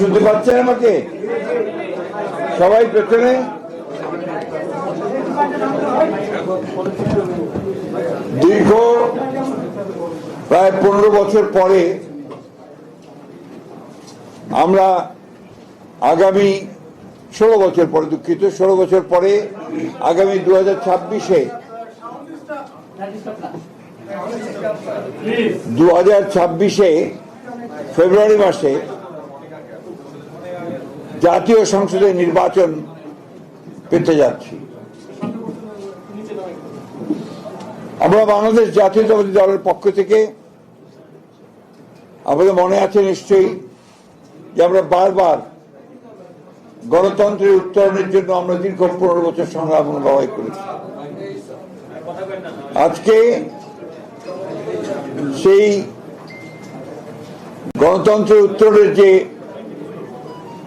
শুনতে পাচ্ছেন আমাকে? সবাই পেছনে? দীর্ঘ প্রায় পনেরো বছর পরে আমরা আগামী ষোলো বছর পরে, দুঃখিত, ষোলো বছর পরে আগামী দু হাজার ছাব্বিশে দু হাজার ছাব্বিশে ফেব্রুয়ারি মাসে জাতীয় সংসদের নির্বাচন পেতে যাচ্ছি। আমরা বাংলাদেশ জাতীয়তাবাদী দলের পক্ষ থেকে আমাদের মনে আছে নিশ্চয়ই যে আমরা বারবার গণতন্ত্রের উত্তরণের জন্য আমরা দীর্ঘ পনেরো বছর সংগ্রাম লড়াই করেছি। আজকে সেই গণতন্ত্রের উত্তরের যে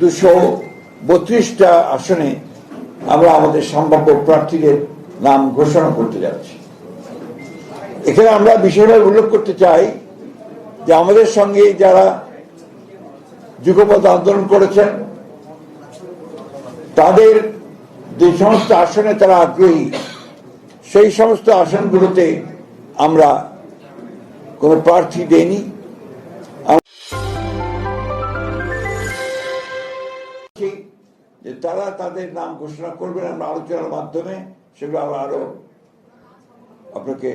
দুশো বত্রিশটা আসনে আমরা আমাদের সম্ভাব্য প্রার্থীদের নাম ঘোষণা করতে যাচ্ছি। এখানে আমরা বিশেষভাবে উল্লেখ করতে চাই যে আমাদের সঙ্গে যারা যুগপথ আন্দোলন করেছেন, তাদের যে সমস্ত আসনে তারা আগ্রহী, সেই সমস্ত আসনগুলোতে আমরা কোনো প্রার্থী দেইনি। যে তারা তাদের নাম ঘোষণা করবেন, আমরা আলোচনার মাধ্যমে সেগুলো আমরা আরও আপনাকে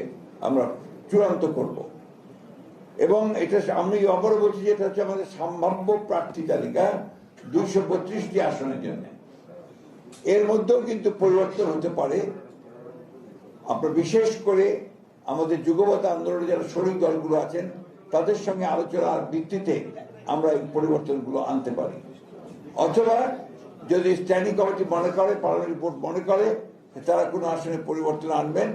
আমরা চূড়ান্ত করব। এবং এটা আমি আবারও বলছি যে এটা হচ্ছে আমাদের সম্ভাব্য প্রার্থী তালিকা, দুইশো বত্রিশটি আসনের জন্য। এর মধ্যেও কিন্তু পরিবর্তন হতে পারে। আপনার বিশেষ করে আমাদের যুগপথ আন্দোলনে যারা শরিক দলগুলো আছেন, তাদের সঙ্গে আলোচনার ভিত্তিতে আমরা এই পরিবর্তনগুলো আনতে পারি। অথবা যদি স্ট্যান্ডিং কমিটি মনে করে পার্লামেন্ট বোর্ড মনে করে তারা কোনো আসনে পরিবর্তন আনবেন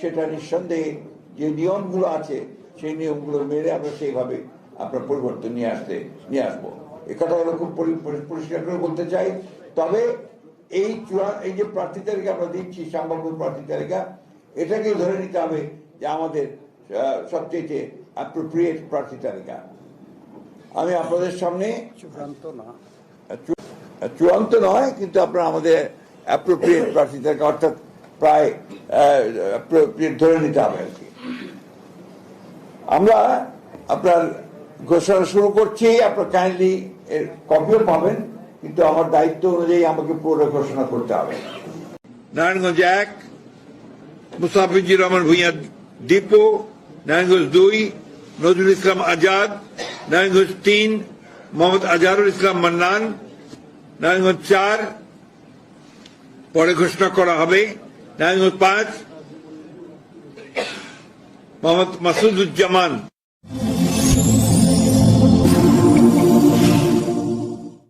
সেটা নিঃসন্দেহে যে নিয়মগুলো আছে সেই নিয়মগুলো মেনে আমরা সেইভাবে আপনার পরিবর্তন নিয়ে আসতে নিয়ে আসব। এ কথা হলো খুব পরি- পরি- পরিষ্কার করে বলতে চাই। তবে এই চূড়া এই যে প্রার্থী তালিকা আমরা দিচ্ছি সম্ভাব্য প্রার্থী তালিকা এটাকেই ধরে নিতে হবে যে আমাদের সবচেয়ে অ্যাপ্রোপ্রিয়েট প্রার্থী তালিকা। আমি আপনাদের সামনে চূড়ান্ত না। চূড়ান্ত নয়, কিন্তু আপনার আমাদের অ্যাপ্রোপ্রিয়েট প্রার্থী তালিকা অর্থাৎ প্রায় appropriate ধরে নিতে হবে আর কি। আমরা আপনার ঘোষণা শুরু করছি, আপনার কাইন্ডলি এর কপিও পাবেন, কিন্তু আমার দায়িত্ব অনুযায়ী আমাকে পুরো ঘোষণা করতে হবে। নারায়ণগঞ্জ এক মুসাফিজুর রহমান ভূঁইয়া দীপু নারায়ণগঞ্জ দুই, নজরুল ইসলাম আজাদ, নারায়ণগঞ্জ তিন, মোহাম্মদ আজহারুল ইসলাম মান্নান নারায়ণগঞ্জ চার পরে ঘোষণা করা হবে। নারায়ণগঞ্জ পাঁচ মোহাম্মদ মাসুদুজ্জামান।